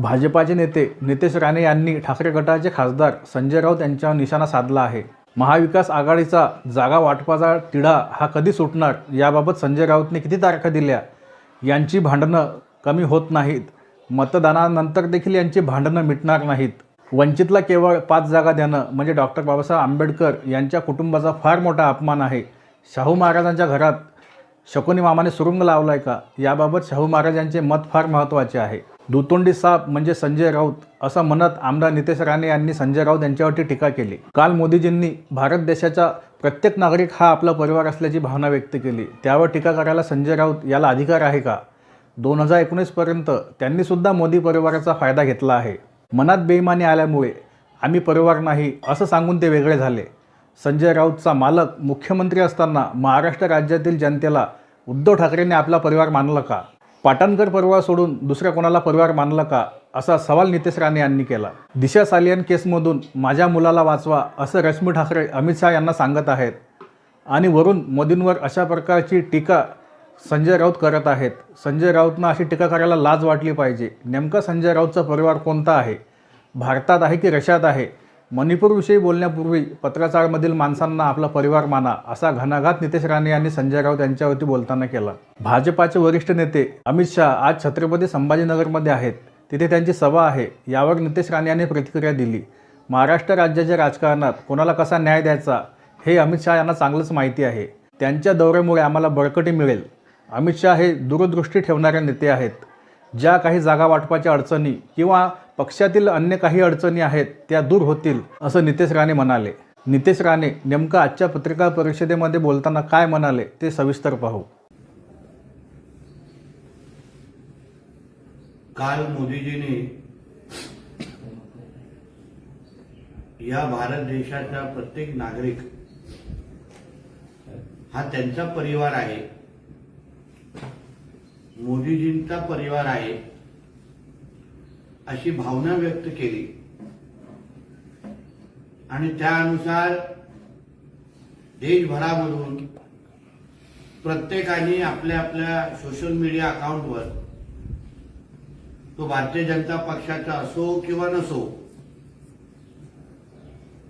भाजपाचे नेते नितेश राणे यांनी ठाकरे गटाचे खासदार संजय राऊत यांच्यावर निशाणा साधला आहे. महाविकास आघाडीचा जागा वाटपाचा तिढा हा कधी सुटणार याबाबत संजय राऊतने किती तारखा दिल्या? यांची भांडणं कमी होत नाहीत. मतदानानंतर देखील यांची भांडणं मिटणार नाहीत. वंचितला केवळ पाच जागा देणं म्हणजे डॉक्टर बाबासाहेब आंबेडकर यांच्या कुटुंबाचा फार मोठा अपमान आहे. शाहू महाराजांच्या घरात शकुनी मामाने सुरुंग लावला आहे का? याबाबत शाहू महाराजांचे मत फार महत्त्वाचे आहे. दुतोंडी साप म्हणजे संजय राऊत असं म्हणत आमदार नितेश राणे यांनी संजय राऊत यांच्यावरती टीका केली. काल मोदीजींनी भारत देशाचा प्रत्येक नागरिक हा आपला परिवार असल्याची भावना व्यक्त केली. त्यावर टीका करायला संजय राऊत याला अधिकार आहे का? दोन हजार एकोणीसपर्यंत त्यांनीसुद्धा मोदी परिवाराचा फायदा घेतला आहे. मनात बेईमानी आल्यामुळे आम्ही परिवार नाही असं सांगून ते वेगळे झाले. संजय राऊतचा मालक मुख्यमंत्री असताना महाराष्ट्र राज्यातील जनतेला उद्धव ठाकरेंनी आपला परिवार मानला का? पाटणकर परिवार सोडून दुसऱ्या कोणाला परिवार मानला का? असा सवाल नितेश राणे यांनी केला. दिशा सालियन केसमधून माझ्या मुलाला वाचवा असं रश्मी ठाकरे अमित शहा यांना सांगत आहेत. आणि वरून मोदींवर अशा प्रकारची टीका संजय राऊत करत आहेत. संजय राऊतनं अशी टीका करायला लाज वाटली पाहिजे. नेमका संजय राऊतचा परिवार कोणता आहे? भारतात आहे की रशियात आहे? मणिपूरविषयी बोलण्यापूर्वी पत्रकारांमधील माणसांना आपला परिवार माना असा घणाघात नितेश राणे यांनी संजय राऊत यांच्यावरती बोलताना केला. भाजपाचे वरिष्ठ नेते अमित शहा आज छत्रपती संभाजीनगरमध्ये आहेत. तिथे त्यांची सभा आहे. यावर नितेश राणे यांनी प्रतिक्रिया दिली. महाराष्ट्र राज्याच्या राजकारणात कोणाला कसा न्याय द्यायचा हे अमित शहा यांना चांगलंच माहिती आहे. त्यांच्या दौऱ्यामुळे आम्हाला बळकटी मिळेल. अमित शहा हे दूरदृष्टी ठेवणारे नेते आहेत. ज्या काही जागा वाटपाच्या अडचणी किंवा पक्षातील अन्य काही अडचणी आहेत त्या दूर होतील असं नितेश राणे म्हणाले. नितेश राणे नेमकं आजच्या पत्रकार परिषदेमध्ये बोलताना काय म्हणाले ते सविस्तर पाहू. काल मोदीजीने या भारत देशाचा प्रत्येक नागरिक हा त्यांचा परिवार आहे मोदीजींचा परिवार आहे अशी भावना व्यक्त केली. आणि त्यानुसार देशभरामधून प्रत्येकाने आपल्या आपल्या सोशल मीडिया अकाउंटवर तो भारतीय जनता पक्षाचा असो किंवा नसो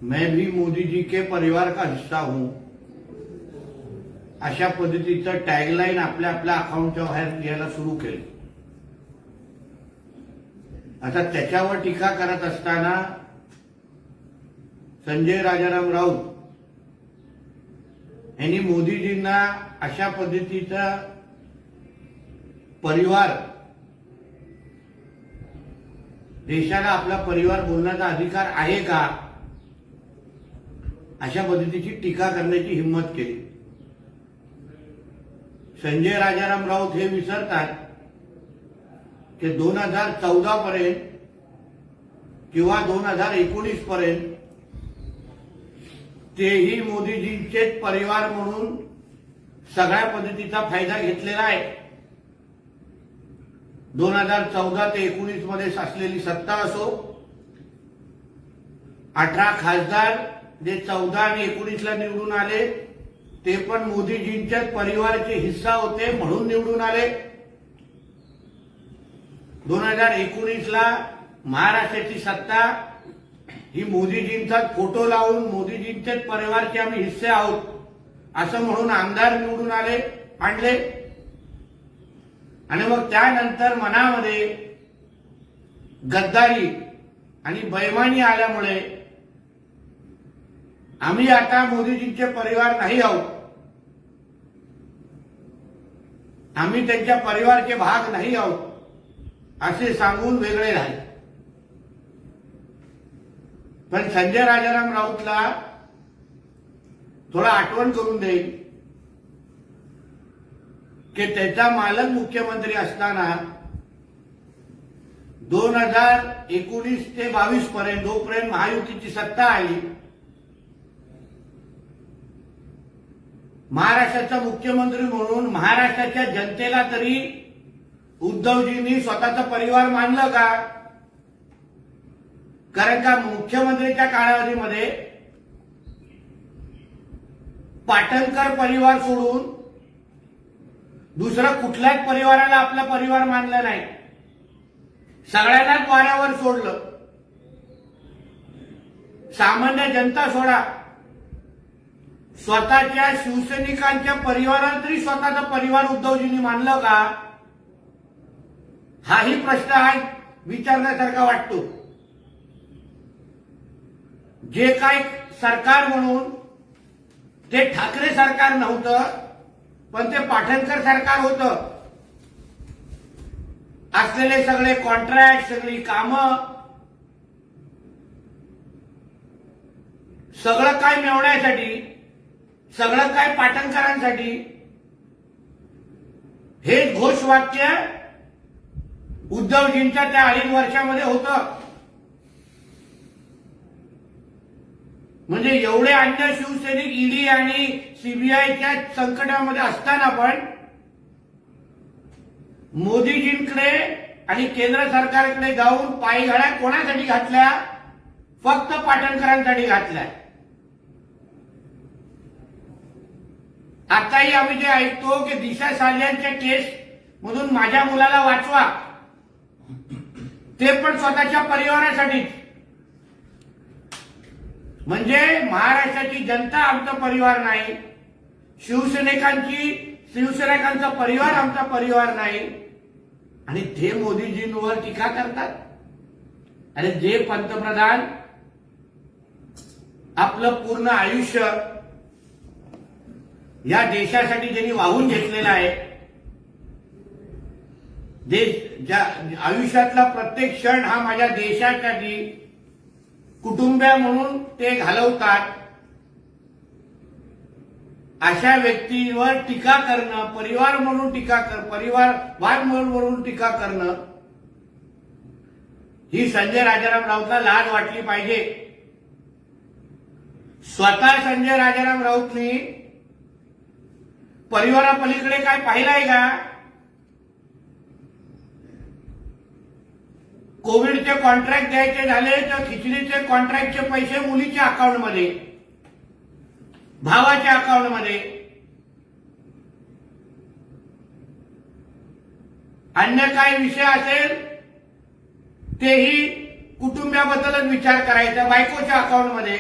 मैं भी मोदी जी के परिवार का हिस्सा हूं अशा पद्धतीचं टॅगलाईन आपल्या आपल्या अकाउंटच्या बाहेर लिहायला सुरू केलं. आता त्याच्यावर टीका करत असताना संजय राजाराम राऊत यांनी मोदीजींना अशा पद्धतीचा परिवार देशाला आपला परिवार बोलण्याचा अधिकार आहे का? अशा पद्धतीची टीका करण्याची हिंमत केली. संजय राजाराम राऊत हे विसरतात. की दोन हजार चौदा पर्यंत किंवा दोन हजार एकोणीस पर्यंत तेही मोदीजींचेच परिवार म्हणून सगळ्या पद्धतीचा फायदा घेतलेला आहे. दोन हजार चौदा ते एकोणीसमध्ये असलेली सत्ता असो अठरा खासदार जे चौदा आणि एकोणीसला निवडून आले ते पण मोदीजींच्याच परिवाराचे हिस्सा होते म्हणून निवडून आले. दोन हजार एकोणीसला महाराष्ट्राची सत्ता. ही मोदीजींचा फोटो लावून मोदीजींचेच परिवारचे आम्ही हिस्से आहोत असं म्हणून आमदार निवडून आले आणले आणि मग त्यानंतर मनामध्ये गद्दारी आणि बैमानी आल्यामुळे आम्ही आता मोदीजींचे परिवार नाही आहोत. आम्ही त्यांच्या परिवारचे भाग नाही आहोत. असे सांगून वेगळे राहिले. पण संजय राजाराम राऊतला थोडा आठवण करून देईल की त्याचा मालक मुख्यमंत्री असताना दोन हजार एकोणीस ते बावीस पर्यंत जोपर्यंत महायुतीची सत्ता आली महाराष्ट्राचा मुख्यमंत्री म्हणून महाराष्ट्राच्या जनतेला तरी उद्धवजींनी स्वतःचा परिवार मानलं का? कारण का मुख्यमंत्रीच्या कालावधीमध्ये पाटणकर परिवार सोडून दुसरा कुठल्याच परिवाराला आपला परिवार मानला नाही. सगळ्यांनाच वाऱ्यावर सोडलं. सामान्य जनता सोडा. स्वतःच्या शिवसैनिकांच्या परिवारात तरी स्वतःचा परिवार उद्धवजींनी मानलं का? हाही प्रश्न आज विचारण्यासारखा वाटतो. जे काय सरकार म्हणून ते ठाकरे सरकार नव्हतं पण ते पाठणकर सरकार होतं. असलेले सगळे कॉन्ट्रॅक्ट सगळी कामं सगळं काय मिळवण्यासाठी सगळं काय पाटणकरांसाठी हे घोषवाक्य उद्धवजींच्या त्या अडीच वर्षामध्ये होतं. म्हणजे एवढे अन्य शिवसैनिक ईडी आणि सीबीआयच्या संकटामध्ये असताना पण मोदीजींकडे आणि केंद्र सरकारकडे जाऊन पायघड्या कोणासाठी घातल्या? फक्त पाटणकरांसाठी घातल्या. आताही आम्ही जे ऐकतो की दिशा साल्यांच्या केस मधून माझ्या मुलाला वाचवा. ते पण स्वतःच्या परिवारासाठी. म्हणजे महाराष्ट्राची जनता आमचा परिवार नाही शिवसैनिकांची शिवसैनिकांचा परिवार आमचा परिवार नाही आणि ते मोदीजींवर टीका करतात आणि जे पंतप्रधान आपलं पूर्ण आयुष्य या देशासाठी ज्यांनी वाहून घेतलेलं आहे देश ज्या आयुष्यातला प्रत्येक क्षण हा माझ्या देशासाठी कुटुंबिया म्हणून ते घालवतात अशा व्यक्तीवर टीका करणं परिवार म्हणून टीका कर परिवार वाद म्हणून टीका करणं ही संजय राजाराम राऊतला लाज वाटली पाहिजे. स्वतः संजय राजाराम राऊतनी परिवारापलीकडे काय पाहिलंय का? कोविडचे कॉन्ट्रॅक्ट द्यायचे झाले तर खिचडीचे कॉन्ट्रॅक्टचे पैसे मुलीच्या अकाउंटमध्ये भावाच्या अकाउंटमध्ये अन्य काही विषय असेल तेही कुटुंबाबद्दलच विचार करायचा बायकोच्या अकाउंटमध्ये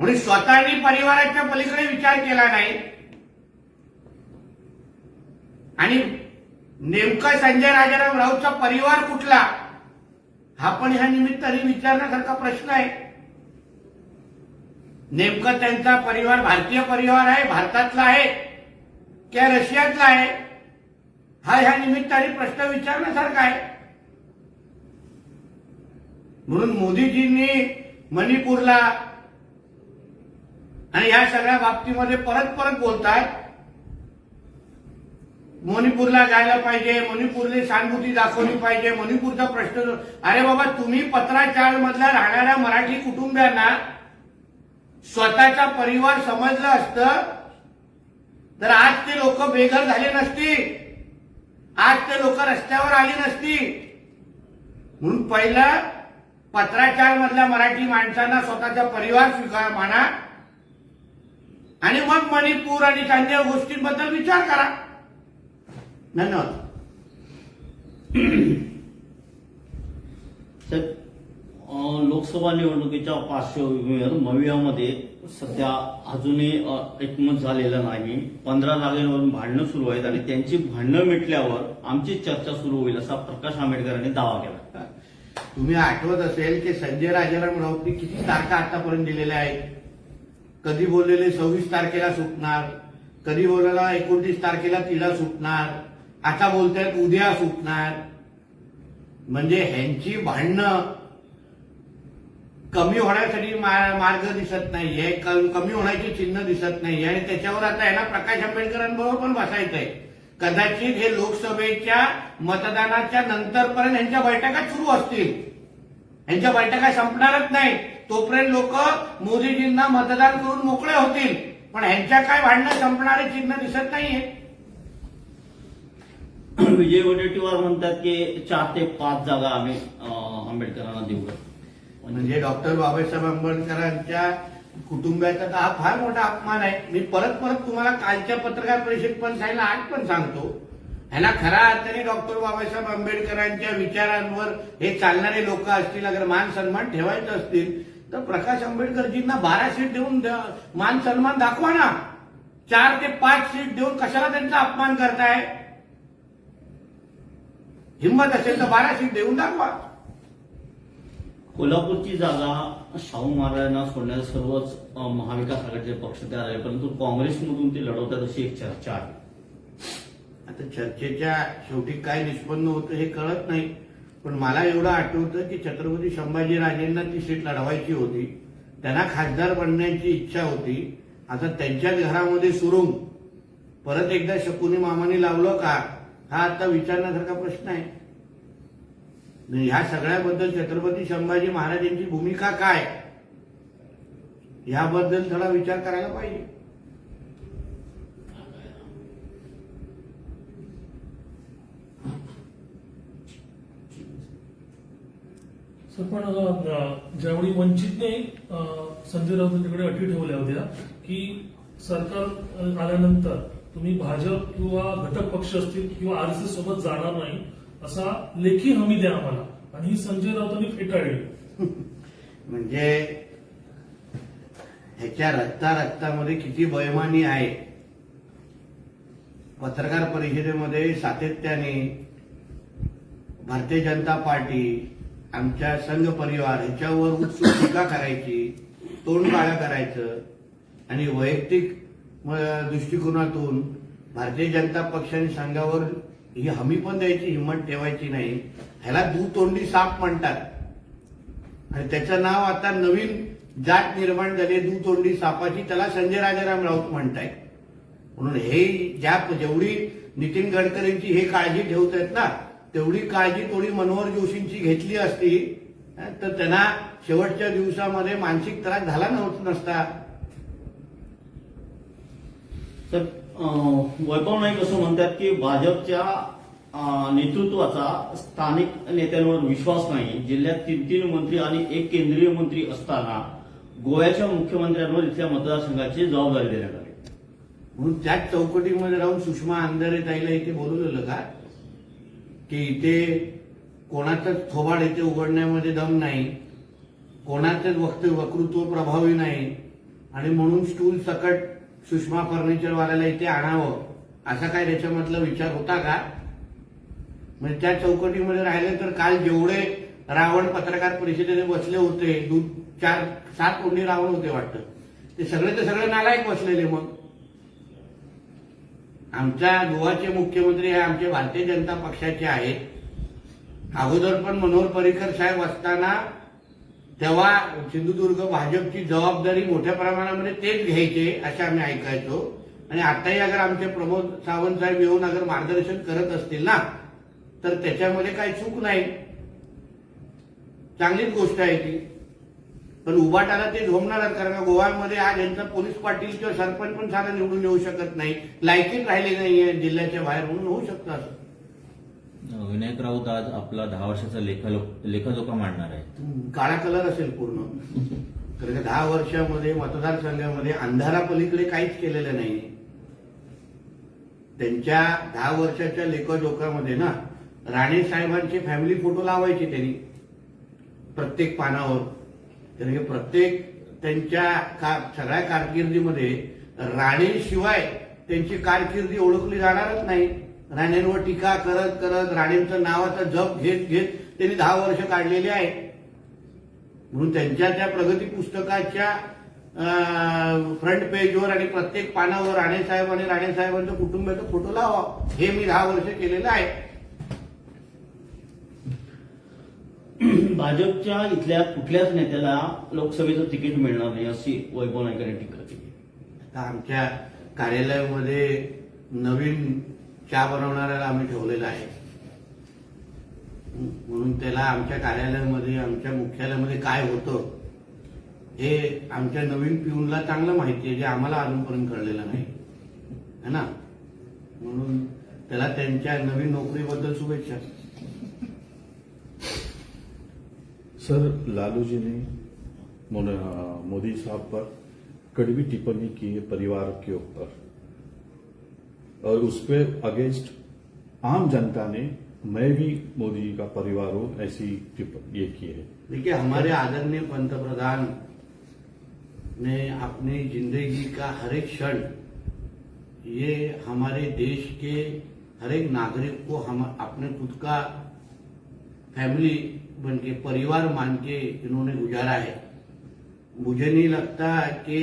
म्हणून स्वतःनी परिवाराच्या पलीकडे विचार केला नाही. आणि नेमका संजय राजाराम राऊतचा परिवार कुठला? हा पण ह्या निमित्ताने विचारण्यासारखा प्रश्न आहे. नेमकं त्यांचा परिवार भारतीय परिवार आहे भारतातला आहे किंवा रशियातला आहे? हा ह्या निमित्ताने प्रश्न विचारण्यासारखा आहे. म्हणून मोदीजींनी मणिपूरला आणि या सगळ्या बाबतीमध्ये परत परत बोलतात. मणिपूरला जायला पाहिजे मणिपूरने सहानुभूती दाखवली पाहिजे मणिपूरचा प्रश्न अरे बाबा तुम्ही पत्राचार मधल्या राहणाऱ्या मराठी कुटुंबियांना स्वतःचा परिवार समजलं असतं तर आज ते लोक बेघर झाले नसती आज ते लोक रस्त्यावर आली नसती म्हणून पहिलं पत्राचार मधल्या मराठी माणसांना स्वतःचा परिवार स्वीकार माना आणि मग मणिपूर आणि अन्य गोष्टींबद्दल विचार करा. धन्यवाद. लोकसभा निवडणुकीच्या पार्श्वभूमीवर मवियामध्ये सध्या अजूनही एकमत झालेलं नाही. पंधरा जागेवरून भांडणं सुरू आहेत आणि त्यांची भांडणं मिटल्यावर आमची चर्चा सुरू होईल असा प्रकाश आंबेडकरांनी दावा केला. तुम्ही आठवत असेल की संजय राजाराम राऊतनी किती तारखा आतापर्यंत दिलेल्या आहेत? कधी बोललेले सव्वीस तारखेला सुटणार? कधी बोललेला एकोणतीस तारखेला तिला सुटणार? आता बोलतायत उद्या सुटणार. म्हणजे ह्यांची भांडणं कमी होण्यासाठी मार्ग दिसत नाहीये क- कमी होण्याची चिन्ह दिसत नाही. आणि त्याच्यावर आता आहे ना प्रकाश आंबेडकरांबरोबर पण बसायचंय. कदाचित हे लोकसभेच्या मतदानाच्या नंतरपर्यंत यांच्या बैठका सुरू असतील. यांच्या बैठका संपणारच नाही. तोपर्यंत लोक मोदीजींना मतदान करून मोकळे होतील. पण ह्यांच्या काय भांडणं संपणारे चिन्ह दिसत नाहीये. विजय वडेट्टीवार म्हणतात की चार ते पाच जागा आम्ही आंबेडकरांना देऊ. म्हणजे डॉक्टर बाबासाहेब आंबेडकरांच्या कुटुंबाचा तर हा फार मोठा अपमान आहे. मी परत परत तुम्हाला कालच्या पत्रकार परिषद पण सांगितलं आज पण सांगतो. ह्याला खऱ्या अर्थाने डॉक्टर बाबासाहेब आंबेडकरांच्या विचारांवर हे चालणारे लोक असतील अगर मान सन्मान ठेवायचं असतील तर प्रकाश आंबेडकरजींना बारा सीट देऊन मान सन्मान दाखवा ना. चार ते पाच सीट देऊन कशाला त्यांचा अपमान करताय? हिंमत असेल तर बारा सीट देऊन दाखवा. कोल्हापूरची जागा शाहू महाराजांना सोडण्यास सर्वच महाविकास आघाडीचे पक्ष तयार आहे परंतु काँग्रेसमधून ते लढवतात अशी एक चर्चा आहे. आता चर्चेच्या शेवटी काय निष्पन्न होतं हे कळत नाही. पण मला एवढं आठवतं की छत्रपती संभाजीराजेंना ती सीट लढवायची होती. त्यांना खासदार बनण्याची इच्छा होती. आता त्यांच्याच घरामध्ये सुरुंग. परत एकदा शकुनी मामाने लावलं का? हा आता विचारण्यासारखा प्रश्न आहे. ह्या सगळ्याबद्दल छत्रपती संभाजी महाराजांची भूमिका काय? याबद्दल थोडा विचार करायला पाहिजे. सर पण ज्यावेळी वंचितने संजय राऊतांच्याकडे अटी ठेवल्या होत्या की सरकार आल्यानंतर तुम्ही भाजप किंवा घटक पक्ष असतील किंवा आर एस एस सोबत जाणार नाही असा लेखी हमी द्या आम्हाला. आणि ही संजय राऊतांनी फेटाळली. म्हणजे ह्याच्या रक्ता रक्तामध्ये किती बैमानी आहे. पत्रकार परिषदेमध्ये सातत्याने भारतीय जनता पार्टी आमच्या संघ परिवार ह्याच्यावर उत्सुक टीका करायची तोंड काळ्या करायचं आणि वैयक्तिक दृष्टिकोनातून भारतीय जनता पक्षाने संघावर ही हमी पण द्यायची हिंमत ठेवायची नाही. ह्याला दुतोंडी साप म्हणतात. आणि त्याचं नाव आता नवीन जात निर्माण झाली दुतोंडी सापाची. त्याला संजय राजाराम राऊत म्हणताय म्हणून हे ज्या जेवढी नितीन गडकरींची हे काळजी ठेवत आहेत ना तेवढी काळजी थोडी मनोहर जोशींची घेतली असती तर त्यांना शेवटच्या दिवसामध्ये मानसिक त्रास झाला नव्हता नसता. तर वैभव नाईक असं म्हणतात की भाजपच्या नेतृत्वाचा स्थानिक नेत्यांवर विश्वास नाही. जिल्ह्यात तीन तीन मंत्री आणि एक केंद्रीय मंत्री असताना गोव्याच्या मुख्यमंत्र्यांवर इथल्या मतदारसंघाची जबाबदारी देण्यात आली. म्हणून त्याच चौकटीमध्ये राहून सुषमा अंधारे ताईला इथे बोलवलेलं का? की इथे कोणाचाच थोबाड इथे उघडण्यामध्ये दम नाही कोणाचंच वक्त वक्तृत्व प्रभावी नाही आणि म्हणून स्टूल सकट सुषमा फर्निचरवाल्याला इथे आणावं? असा काय त्याच्यामधला विचार होता का? म्हणजे त्या चौकटीमध्ये राहिले तर काल जेवढे रावण पत्रकार परिषदेने बसले होते दोन चार सात कोणी रावण होते वाटतं. ते सगळे ते सगळे नालायक बसलेले मग. आमच्या गोवाचे मुख्यमंत्री हे आमचे भारतीय जनता पक्षाचे आहेत. अगोदर पण मनोहर पर्रिकर साहेब असताना तेव्हा सिंधुदुर्ग भाजपची जबाबदारी मोठ्या प्रमाणामध्ये तेच घ्यायचे असे आम्ही ऐकायचो. आणि आताही अगर आमचे प्रमोद सावंत साहेब येऊन अगर मार्गदर्शन करत असतील ना तर त्याच्यामध्ये काही चूक नाही. चांगलीच गोष्ट आहे ती. पण उभाटाला ते झोमणार कारण का गोव्यामध्ये आज यांचा पोलीस पाटील किंवा सरपंच पण सारा निवडून येऊ शकत नाही. लायकीत राहिले नाहीये जिल्ह्याच्या बाहेर म्हणून होऊ शकतं असं. विनायक राऊत आज आपला दहा वर्षाचा लेखा लेखाजोखा मांडणार आहे काळा कलर असेल पूर्ण. कारण का दहा वर्षामध्ये मतदारसंघामध्ये अंधारापलीकडे काहीच केलेलं नाही. त्यांच्या दहा वर्षाच्या लेखाजोखामध्ये ना राणे साहेबांचे फॅमिली फोटो लावायचे त्यांनी. प्रत्येक पानावर. कारण की प्रत्येक त्यांच्या का सगळ्या कारकिर्दीमध्ये राणेशिवाय त्यांची कारकिर्दी ओळखली जाणारच नाही. राणेंवर टीका करत करत राणेंचं नावाचा जप घेत घेत त्यांनी दहा वर्ष काढलेली आहे म्हणून त्यांच्या त्या प्रगती पुस्तकाच्या फ्रंट पेजवर आणि प्रत्येक पानावर राणेसाहेब आणि राणेसाहेबांच्या कुटुंबाचा फोटो लावा. हे मी दहा वर्ष केलेलं आहे. भाजपच्या इथल्या कुठल्याच नेत्याला लोकसभेचं तिकीट मिळणार नाही अशी वैभव नाईकांनी टीका केली. आता आमच्या कार्यालयामध्ये नवीन चहा बनवणाऱ्याला आम्ही ठेवलेला आहे. म्हणून त्याला आमच्या कार्यालयामध्ये आमच्या मुख्यालयामध्ये काय होतं हे आमच्या नवीन पिऊनला चांगलं माहिती आहे जे आम्हाला अजूनपर्यंत कळलेलं नाही. है ना? म्हणून त्याला त्यांच्या नवीन नोकरीबद्दल शुभेच्छा. सर लालू जी ने मोदी साहब पर कड़वी टिप्पणी की है परिवार के ऊपर. और उस पे अगेंस्ट आम जनता ने मैं भी मोदी जी का परिवार हूँ ऐसी ये की है। देखिए, हमारे आदरणीय पंतप्रधान ने अपनी ज़िंदगी का हर एक क्षण, ये हमारे देश के हर एक नागरिक को हम अपने खुद का फैमिली बन के, परिवार मान के इन्होंने गुजारा है। मुझे नहीं लगता कि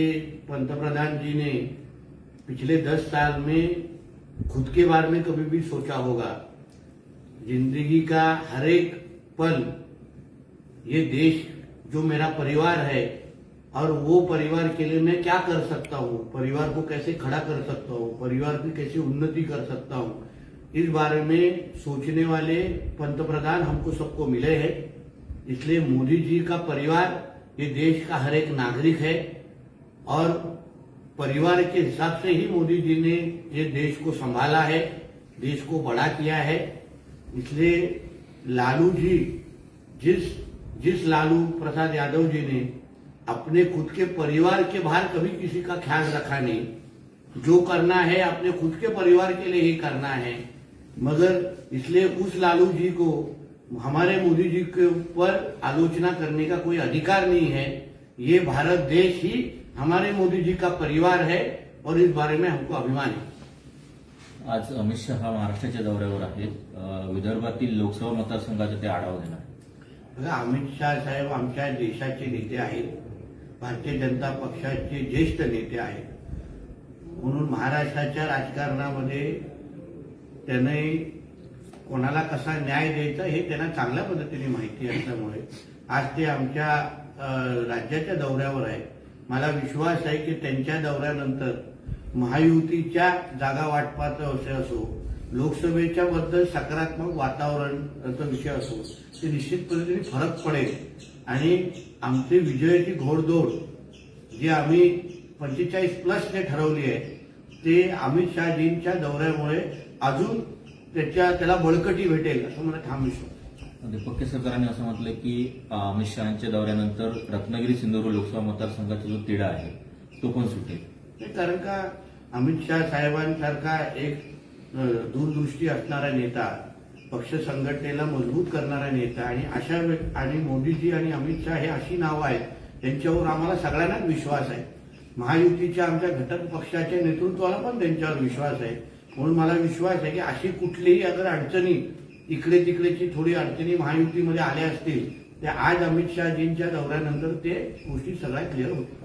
पंतप्रधान जी ने पिछले दस साल में खुद के बारे में कभी भी सोचा होगा। ज़िंदगी का हर एक पल, ये देश जो मेरा परिवार है, और वो परिवार के लिए मैं क्या कर सकता हूँ? परिवार को कैसे खड़ा कर सकता हूँ? परिवार की कैसे उन्नति कर सकता हूँ? इस बारे में सोचने वाले पंतप्रधान हमको सबको मिले हैं। इसलिए मोदी जी का परिवार, ये देश का हर एक नागरिक है, और परिवार के हिसाब से ही मोदी जी ने ये देश को संभाला है, देश को बड़ा किया है। इसलिए लालू जी, जिस जिस लालू प्रसाद यादव जी ने अपने खुद के परिवार के बाहर कभी किसी का ख्याल रखा नहीं, जो करना है अपने खुद के परिवार के लिए ही करना है। मगर इसलिए उस लालू जी को, हमारे मोदी जी के ऊपर आलोचना करने का कोई अधिकार नहीं है। ये भारत देश ही हमारे मोदी जी का परिवार है और इस बारे में हमको अभिमान है। आज अमित शहा महाराष्ट्राच्या दौऱ्यावर आहेत. विदर्भातील लोकसभा मतदारसंघाचा ते आढावा घेणार आहेत. बघा अमित शहा साहेब आमच्या देशाचे नेते आहेत. भारतीय जनता पक्षाचे ज्येष्ठ नेते आहेत. म्हणून महाराष्ट्राच्या राजकारणामध्ये त्याने कोणाला कसा न्याय द्यायचा हे त्यांना चांगल्या पद्धतीने माहिती असल्यामुळे आज ते आमच्या राज्याच्या दौऱ्यावर आहे मला विश्वास आहे की त्यांच्या दौऱ्यानंतर महायुतीच्या जागा वाटपाचा विषय असो लोकसभेच्या बद्दल सकारात्मक वातावरणाचा विषय असो ते निश्चित पद्धतीने फरक पडेल. आणि आमची विजयाची घोडदौड जी आम्ही पंचेचाळीस प्लस जे ठरवली आहे ते अमित शहाजींच्या दौऱ्यामुळे अजून त्याच्या त्याला बळकटी भेटेल असं मला ठाम विश्वास दीपक केसरकरांनी असं म्हटलं की अमित शहाच्या दौऱ्यानंतर रत्नागिरी सिंधुदुर्ग लोकसभा मतदारसंघाचा जो तिढा आहे तो पण सुटेल. कारण का अमित शहा साहेबांसारखा एक दूरदृष्टी असणारा नेता पक्ष संघटनेला मजबूत करणारा नेता आणि अशा आणि मोदीजी आणि अमित शहा हे अशी नावं आहेत त्यांच्यावर आम्हाला सगळ्यांनाच विश्वास आहे. महायुतीच्या आमच्या घटक पक्षाच्या नेतृत्वाला पण त्यांच्यावर विश्वास आहे. म्हणून मला विश्वास आहे की अशी कुठलीही अगर अडचणी इकडे तिकडेची थोडी अडचणी महायुतीमध्ये आल्या असतील त्या आज अमित शहाजींच्या दौऱ्यानंतर ते गोष्टी सगळ्या क्लिअर होतील.